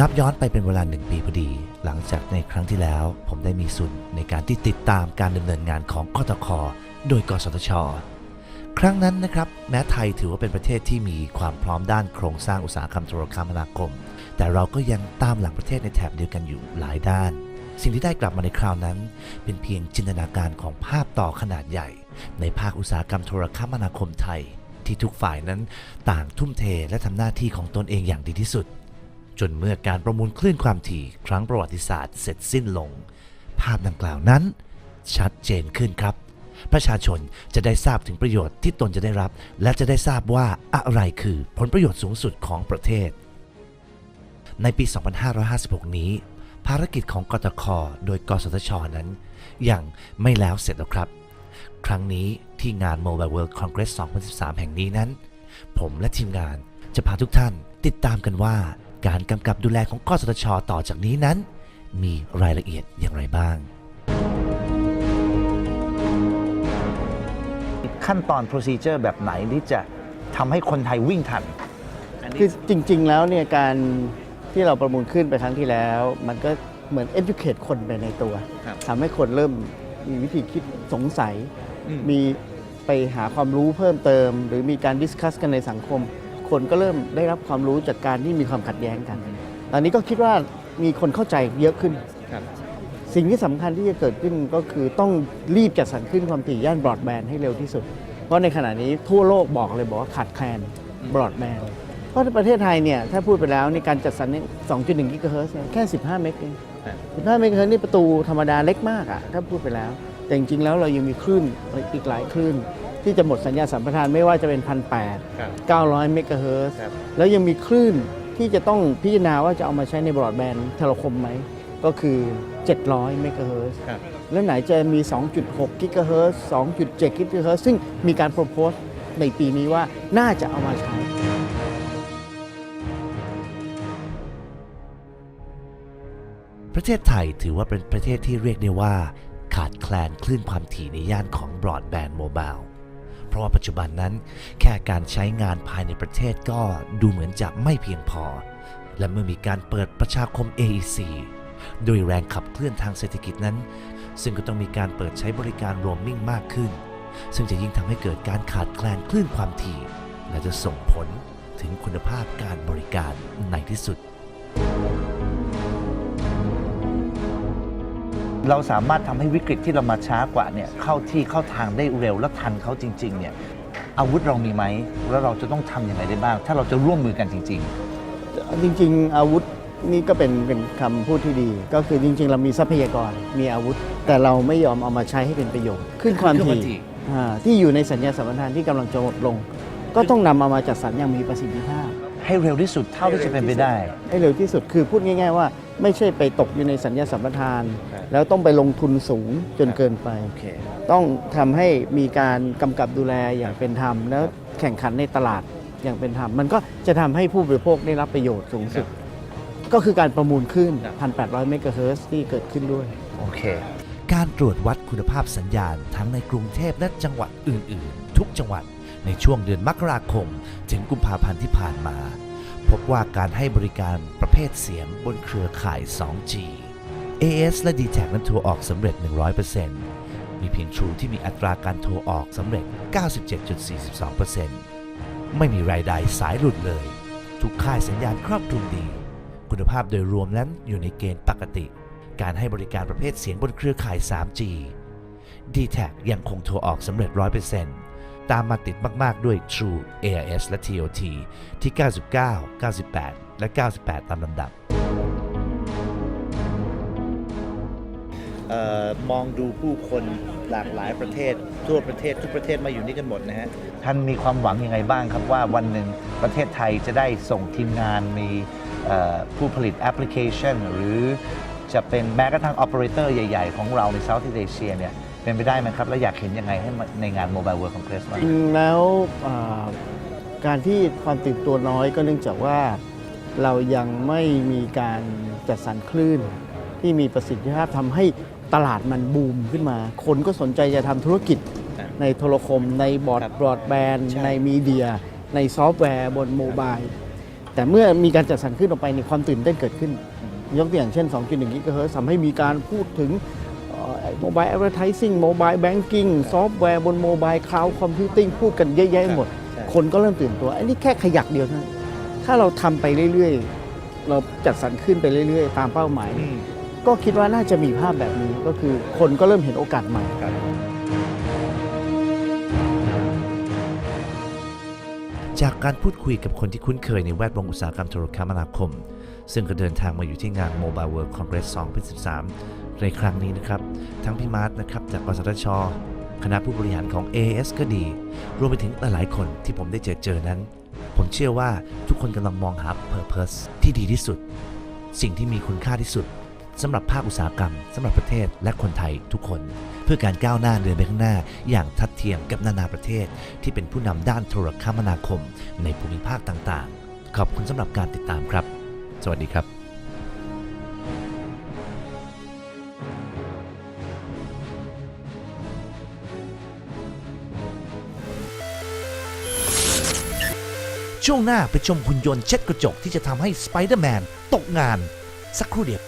นับย้อนไปเป็นเวลาหนึ่งปีพอดี หลังจากในครั้งที่แล้ว ผมได้มีส่วนในการที่ติดตามการดำเนินงานของกตคโดยกสทช ครั้งนั้นนะครับ แม้ไทยถือว่าเป็นประเทศที่มีความพร้อมด้านโครงสร้างอุตสาหกรรมโทรคมนาคม แต่เราก็ยังตามหลังประเทศในแถบเดียวกันอยู่หลายด้าน สิ่งที่ได้กลับมาในคราวนั้น เป็นเพียงจินตนาการของภาพต่อขนาดใหญ่ ในภาคอุตสาหกรรมโทรคมนาคมไทยที่ทุกฝ่ายนั้นต่างทุ่มเทและทำหน้าที่ของตนเองอย่างดีที่สุด จนเมื่อการประมูลคลื่นความถี่ครั้งประวัติศาสตร์เสร็จสิ้นลง ภาพดังกล่าวนั้น ชัดเจนขึ้นครับ ประชาชนจะได้ทราบถึงประโยชน์ที่ตนจะได้รับ และจะได้ทราบว่าอะไรคือผลประโยชน์สูงสุดของประเทศ ในปี 2556 นี้ ภารกิจของกตคโดยกสทชนั้นยังไม่แล้วเสร็จแล้วครับ ครั้งนี้ที่งาน Mobile World Congress 2013 แห่งนี้นั้น ผมและทีมงานจะพาทุกท่านติดตามกันว่า การกำกับดูแลของกสทช ต่อจากนี้นั้น มีรายละเอียดอย่างไรบ้าง ขั้นตอน procedure แบบไหนที่จะทำให้คนไทยวิ่งทัน คือจริง ๆ แล้วเนี่ยการที่เราประมูลขึ้นไปครั้งที่แล้ว มันก็เหมือน educate คนไปในตัวครับทำให้คนเริ่มมีวิธีคิดสงสัยอืมมีไปหาความรู้เพิ่มเติม หรือมีการดิสคัสกันในสังคม คนก็เริ่มได้รับความรู้จากการที่มีความขัดแย้งกัน ตอนนี้ก็คิดว่ามีคนเข้าใจเยอะขึ้นครับสิ่งที่สำคัญที่จะเกิดขึ้นก็คือต้องรีบจัดสรรขึ้นความถี่ย่านบรอดแบนด์ให้เร็วที่สุด เพราะในขณะนี้ทั่วโลกบอกเลยบอกว่าขาดแคลนบรอดแบนด์เพราะในประเทศไทยเนี่ยถ้าพูดไปแล้วในการจัดสรรเนี่ย2.1 กิกะเฮิรตซ์เนี่ยแค่ 15 เมกเองครับ15 เมกะเฮิรตซ์นี่ประตูธรรมดาเล็กมากอะถ้าพูดไปแล้ว แต่จริงๆแล้วเรายังมีคลื่นอีกหลายคลื่น ที่จะหมดสัญญาสัมปทานไม่ว่าจะเป็น 1,800ครับ900 เมกะเฮิรตซ์ครับแล้วยังมีคลื่นที่จะต้องพิจารณาว่าจะเอามาใช้ในบรอดแบนด์โทรคมไหม ก็คือ 700 เมกะเฮิรตซ์ครับแล้วไหนจะมี 2.6 กิกะเฮิรตซ์2.7 กิกะเฮิรตซ์ซึ่งมีการโปรโพสในปีนี้ว่าน่าจะเอามาใช้ประเทศไทยถือว่าเป็นประเทศที่เรียกได้ว่า ขาดแคลนคลื่นความถี่ในย่านของบรอดแบนด์โมบาย เพราะว่าปัจจุบันนั้น แค่การใช้งานภายในประเทศก็ดูเหมือนจะไม่เพียงพอ และเมื่อมีการเปิดประชาคม AEC โดยแรงขับเคลื่อนทางเศรษฐกิจนั้น ซึ่งก็ต้องมีการเปิดใช้บริการโรมมิ่งมากขึ้น ซึ่งจะยิ่งทำให้เกิดการขาดแคลนคลื่นความถี่ และจะส่งผลถึงคุณภาพการบริการในที่สุด เราสามารถทำให้วิกฤตที่เรามาช้ากว่าเนี่ยเข้าที่เข้าทางได้เร็วและทันเขาจริงๆเนี่ยอาวุธเรามีไหมแล้วเราจะต้องทำยังไงได้บ้าง ถ้าเราจะร่วมมือกันจริงจริง ๆ อาวุธนี่ก็เป็นเป็นคำพูดที่ดี ก็คือจริง ๆ เรามีทรัพยากรมีอาวุธ แต่เราไม่ยอมเอามาใช้ให้เป็นประโยชน์ขึ้นความขึ้นความถี่ถี่อ่าที่อยู่ในสัญญาสัมปทานที่กำลังจะหมดลง ก็ต้องนำเอามาจัดสรรอย่างมีประสิทธิภาพๆ ให้เร็วที่สุดเท่าที่จะเป็นไปได้ ให้เร็วที่สุดคือพูดง่าย ๆ ว่าไม่ใช่ไปตกอยู่ในสัญญาสัมปทานครับแล้วต้องไปลงทุนสูงจนเกินไปโอเคต้องทำให้มีการกำกับดูแลอย่างเป็นธรรม แล้วแข่งขันในตลาดอย่างเป็นธรรม มันก็จะทำให้ผู้บริโภคได้รับประโยชน์สูงสุด ก็คือการประมูลขึ้น 1,800 เมกะเฮิรตซ์ที่เกิดขึ้นด้วยโอเคการตรวจวัดคุณภาพสัญญาณทั้งในกรุงเทพและจังหวัดอื่น ๆ ทุกจังหวัด ในช่วงเดือนมกราคม ถึงกุมภาพันธ์ที่ผ่านมา พบว่าการให้บริการประเภทเสียงบนเครือข่าย 2G AS และ d t แทนั้นโทรออกสำเร็จ 100%มีเพียง True ที่มีอัตราการโทรออกสำเร็จ 97.42%ไม่มีรายใดสายหลุดเลย ทุกค่ายสัญญาณครอบคลุมดี คุณภาพโดยรวมนั้นอยู่ในเกณฑ์ปกติ การให้บริการประเภทเสียงบนเครือข่าย 3G d t แทยังคงโทรออกสำเร็จ 100% ตามมาติดมากๆด้วย True AIS และ TOT ที่ 99 98 และ 98 ตามลำดับเอ่อมองดูผู้คนหลากหลายประเทศ ทั่วประเทศทุกประเทศมาอยู่นี่กันหมดนะฮะท่านมีความหวังยังไงบ้างครับว่าวันหนึ่งประเทศไทยจะได้ส่งทีมงานมีเอ่อผู้ผลิตแอปพลิเคชัน หรือจะเป็นแม้กระทั่ง o อ e r a t o r ใหญ่ ๆ ของเราใน Southeast Asia เนี่ย เป็นไปได้ไหมครับ แล้วอยากเห็นยังไงให้มันในงาน Mobile World Congress บ้างจริงแล้วอ่าการที่ความตื่นตัวน้อยก็เนื่องจากว่าเรายังไม่มีการจัดสรรคลื่น ที่มีประสิทธิภาพทำให้ตลาดมันบูมขึ้นมา คนก็สนใจจะทำธุรกิจครับในโทรคม ในบอร์ดครับบรอดแบนด์ใช่ในมีเดีย ในซอฟต์แวร์บนโมบาย แต่เมื่อมีการจัดสรรขึ้นออกไปในยความตื่นเต้นเกิดขึ้น ยกตัวอย่างเช่น 2.1 กิกะเฮิรตซ์ทำให้มีการพูดถึง โมบายแอดเวอร์ทิซิ่งโมบายแบงกิ้งซอฟต์แวร์บนโมบายคลาวด์คอมพิวติ้งพูดกันเยอะแยะหมดใช่คนก็เริ่มตื่นตัว อันนี้แค่ขยักเดียวเท่านั้นถ้าเราทำไปเรื่อยๆ เราจัดสรรขึ้นไปเรื่อยๆ ตามเป้าหมายอืมก็คิดว่าน่าจะมีภาพแบบนี้ก็คือคนก็เริ่มเห็นโอกาสใหม่ครับจากการพูดคุยกับคนที่คุ้นเคยในแวดวงอุตสาหกรรมโทรคมนาคม ซึ่งก็เดินทางมาอยู่ที่งาน Mobile World Congress 2013 ในครั้งนี้นะครับ ทั้งพี่มาร์ทนะครับจากกสทช คณะผู้บริหารของ AS ก็ดี รวมไปถึงหลายๆคนที่ผมได้เจอเจอนั้น ผมเชื่อว่าทุกคนกำลังมองหา Purpose ที่ดีที่สุด สิ่งที่มีคุณค่าที่สุดสำหรับภาคอุตสาหกรรมสำหรับประเทศและคนไทยทุกคน เพื่อการก้าวหน้าเดินไปข้างหน้า อย่างทัดเทียมกับนานาประเทศ ที่เป็นผู้นำด้านโทรคมนาคม ในภูมิภาคต่างๆ ขอบคุณสำหรับการติดตามครับ สวัสดีครับ ช่วงหน้าไปชมหุ่นยนต์เช็ดกระจกที่จะทำให้สไปเดอร์แมนตกงาน สักครู่เดียว